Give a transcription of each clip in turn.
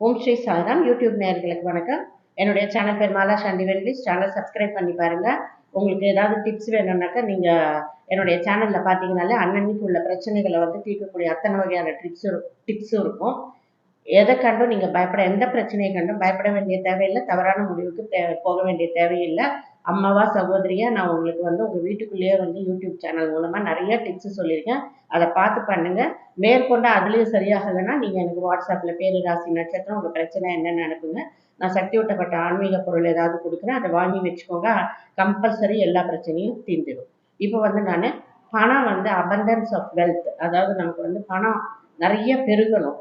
ஓம் Sri Sairam. YouTube நேர்களுக்கு வணக்கம். என்னுடைய சேனல் பேர் மாலா சாண்டி வெல்விஸ் சேனல் சப்ஸ்கிரைப் பண்ணி பாருங்க. உங்களுக்கு ஏதாவது டிப்ஸ் வேணும்னாக்கா நீங்கள் என்னுடைய சேனலில் பார்த்தீங்கனாலே அன்னன்னைக்கு உள்ள பிரச்சனைகளை வந்து தீர்க்கக்கூடிய அத்தனை வகையான டிப்ஸும் டிப்ஸும் இருக்கும். எதை கண்டும் நீங்கள் பயப்பட எந்த பிரச்சனையை கண்டும் பயப்பட வேண்டிய தேவையில்லை. தவறான முடிவுக்கு போக வேண்டிய தேவையில்லை. அம்மாவா சகோதரியா நான் உங்களுக்கு வந்து உங்கள் வீட்டுக்குள்ளேயே வந்து யூடியூப் சேனல் மூலமாக நிறைய டிப்ஸ் சொல்லியிருக்கேன். அதை பார்த்து பண்ணுங்க. மேற்கொண்டு அதுலேயும் சரியாகலைன்னா நீங்கள் எனக்கு வாட்ஸ்அப்பில் பேரு ராசி நட்சத்திரம் உங்கள் பிரச்சனை என்னென்னு அனுப்புங்க. நான் சக்தி ஊட்டப்பட்ட ஆன்மீக பொருள் ஏதாவது கொடுக்குறேன் அதை வாங்கி வச்சுக்கோங்க. கம்பல்சரி எல்லா பிரச்சனையும் தீர்ந்துடும். இப்போ வந்து நான் பணம் வந்து அபண்டன்ஸ் ஆஃப் வெல்த் அதாவது நமக்கு வந்து பணம் நிறைய பெருகணும்.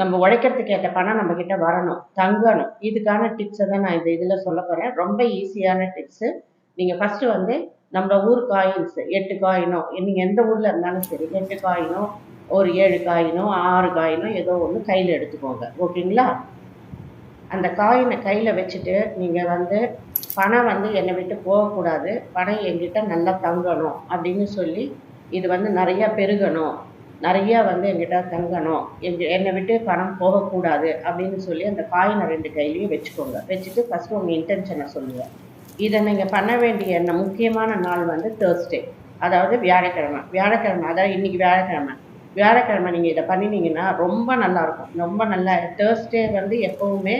நம்ம உழைக்கிறதுக்கு ஏற்ற பணம் நம்ம கிட்ட வரணும் தங்கணும். இதுக்கான டிப்ஸை தான் நான் இந்த இதில் சொல்ல போகிறேன் ரொம்ப ஈஸியான டிப்ஸு நீங்கள் ஃபஸ்ட்டு வந்து நம்ம ஊர் காயின்ஸு எட்டு காயினோ நீங்கள் எந்த ஊரில் இருந்தாலும் சரி எட்டு காயினோ ஒரு ஏழு காயினோ ஆறு காயினோ ஏதோ ஒன்று கையில் எடுத்துக்கோங்க. ஓகேங்களா? அந்த காயினை கையில் வச்சுட்டு நீங்கள் வந்து பணம் வந்து என்னை விட்டு போகக்கூடாது. பணம் எங்கிட்ட நல்லா தங்கணும் அப்படின்னு சொல்லி இது வந்து நிறையா பெருகணும். நிறையா வந்து என்கிட்ட தங்கணும். எங்க என்னை விட்டு பணம் போகக்கூடாது அப்படின்னு சொல்லி அந்த காயினை ரெண்டு கையிலையும் வச்சுக்கோங்க. வச்சுட்டு ஃபஸ்ட்டு உங்கள் இன்டென்ஷனை சொல்லுங்கள் இதை நீங்கள் பண்ண வேண்டிய என்ன முக்கியமான நாள் வந்து தேர்ஸ்டே அதாவது வியாழக்கிழமை. வியாழக்கிழமை அதாவது இன்றைக்கி வியாழக்கிழமை. வியாழக்கிழமை நீங்கள் இதை பண்ணினீங்கன்னா ரொம்ப நல்லாயிருக்கும் ரொம்ப நல்லா தேர்ஸ்டே வந்து எப்போவுமே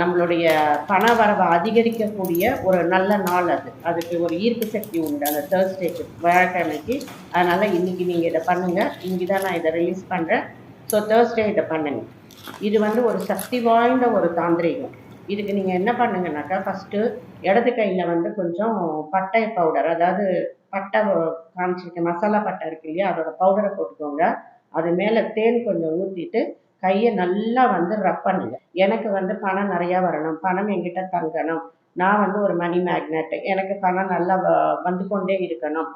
நம்மளுடைய பண வரவை அதிகரிக்கக்கூடிய ஒரு நல்ல நாள் அது. அதுக்கு ஒரு ஈர்ப்பு சக்தி உண்டு அந்த தேர்ஸ்டேக்கு வியாழக்கிழமைக்கு. அதனால் இன்றைக்கி நீங்கள் இதை பண்ணுங்கள் இன்றைக்கி தான் நான் இதை ரிலீஸ் பண்ணுறேன் ஸோ தேர்ஸ்டே இதை பண்ணுங்கள் இது வந்து ஒரு சக்தி வாய்ந்த ஒரு தாந்திரிகம். இதுக்கு நீங்கள் என்ன பண்ணுங்கனாக்கா ஃபஸ்ட்டு இடது கையில் வந்து கொஞ்சம் பட்டை பவுடர் அதாவது பட்டை காமிச்சிருக்கேன் மசாலா பட்டை இருக்கு இல்லையா அதோட பவுடரை போட்டுக்கோங்க. அது மேலே தேன் கொஞ்சம் ஊற்றிட்டு கையை நல்லா வந்து ரப் பண்ணுங்க. எனக்கு வந்து பணம் நிறையா வரணும். பணம் என்கிட்ட தங்கணும். நான் வந்து ஒரு மணி மேக்னெட் எனக்கு பணம் நல்லா வந்து கொண்டே இருக்கணும்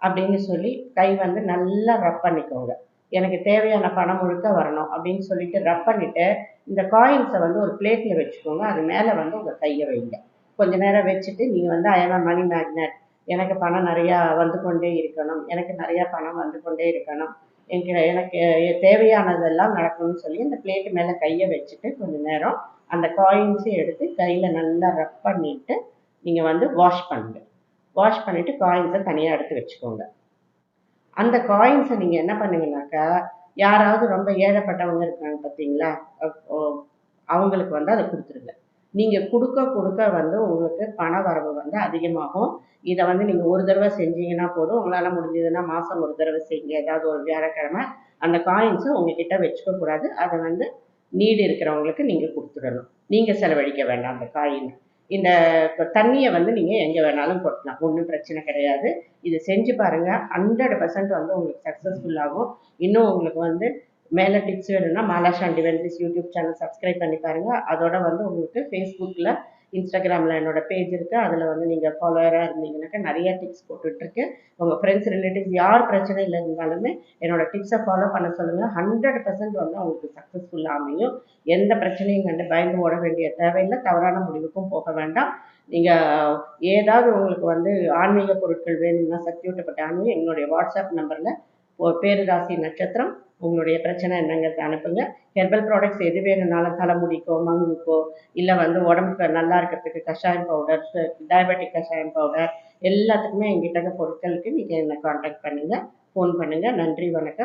அப்படின்னு சொல்லி கை வந்து நல்லா ரப் பண்ணிக்கோங்க. எனக்கு தேவையான பணம் முழுக்க வரணும் அப்படின்னு சொல்லிட்டு ரப் பண்ணிவிட்டு இந்த காயின்ஸை வந்து ஒரு பிளேட்டில் வச்சுக்கோங்க. அது மேலே வந்து உங்கள் கையை வைங்க. கொஞ்ச நேரம் வச்சுட்டு நீங்கள் வந்து அயனா மணி மேக்னெட் எனக்கு பணம் நிறையா வந்து கொண்டே இருக்கணும். எனக்கு நிறையா பணம் வந்து கொண்டே இருக்கணும். எனக்கு எனக்கு தேவையானதெல்லாம் நடக்கணும்னு சொல்லி அந்த பிளேட்டு மேலே கையை வச்சுட்டு கொஞ்சம் நேரம் அந்த காயின்ஸையும் எடுத்து கையில் நல்லா ரப் பண்ணிவிட்டு நீங்கள் வந்து வாஷ் பண்ணுங்கள் வாஷ் பண்ணிவிட்டு காயின்ஸை தனியாக எடுத்து வச்சுக்கோங்க. அந்த காயின்ஸை நீங்கள் என்ன பண்ணுங்கனாக்கா யாராவது ரொம்ப ஏழைப்பட்டவங்க இருக்காங்க பார்த்தீங்களா அவங்களுக்கு வந்து அதை கொடுத்துருங்க. நீங்கள் கொடுக்க கொடுக்க வந்து உங்களுக்கு பண வரவு வந்து அதிகமாகும். இதை வந்து நீங்கள் ஒரு தடவை செஞ்சீங்கன்னா போதும். உங்களால் முடிஞ்சதுன்னா மாதம் ஒரு தடவை செய்யுங்க. ஏதாவது ஒரு வியாழக்கிழமை அந்த காயின்ஸை உங்ககிட்ட வச்சுக்க கூடாது. அதை வந்து நீடு இருக்கிறவங்களுக்கு நீங்கள் கொடுத்துடணும். நீங்கள் செலவழிக்க வேண்டாம் அந்த காயின் இந்த தண்ணியை வந்து நீங்கள் எங்கே வேணாலும் கொட்டலாம். ஒன்றும் பிரச்சனை கிடையாது. இது செஞ்சு பாருங்கள் ஹண்ட்ரட் பர்சன்ட் வந்து உங்களுக்கு சக்ஸஸ்ஃபுல் ஆகும். இன்னும் உங்களுக்கு வந்து மேலே டிப்ஸ் வேணும்னா மாலாஷா டிவென்ட்ரிஸ் யூடியூப் சேனல் சப்ஸ்கிரைப் பண்ணி பாருங்கள் அதோட வந்து உங்களுக்கு ஃபேஸ்புக்கில் இன்ஸ்டாகிராமில் என்னோட பேஜ் இருக்குது அதில் வந்து நீங்கள் ஃபாலோவராக இருந்தீங்கன்னாக்கா நிறைய டிப்ஸ் போட்டுட்ருக்கேன் உங்கள் ஃப்ரெண்ட்ஸ் ரிலேட்டிவ்ஸ் யார் பிரச்சனையில் இருந்தாலுமே என்னோட டிப்ஸை ஃபாலோ பண்ண சொல்லுங்கள் ஹண்ட்ரட் பர்சன்ட் வந்து அவங்களுக்கு சக்ஸஸ்ஃபுல்லாக அமையும். எந்த பிரச்சனையும் கண்டு பயந்து ஓட வேண்டிய தேவையில்லை. தவறான முடிவுக்கும் போக வேண்டாம். நீங்கள் ஏதாவது உங்களுக்கு வந்து ஆன்மீக பொருட்கள் வேணும்னா சக்தி ஊட்டப்பட்ட ஆன்மீகம் என்னுடைய வாட்ஸ்அப் நம்பரில் பேரு ராசி நட்சத்திரம் உங்களுடைய பிரச்சனை என்னங்கிறத அனுப்புங்க. ஹெர்பல் ப்ராடக்ட்ஸ் எது வேணும்னாலும் தலைமுடிக்கோ மங்குக்கோ இல்லை வந்து உடம்புக்கு நல்லா இருக்கிறதுக்கு கஷாயம் பவுடர் டயபெட்டிக் கஷாயம் பவுடர் எல்லாத்துக்குமே எங்கிட்ட பொருட்களுக்கு நீங்கள் என்னை காண்டாக்ட் பண்ணுங்கள் ஃபோன் பண்ணுங்கள் நன்றி வணக்கம்.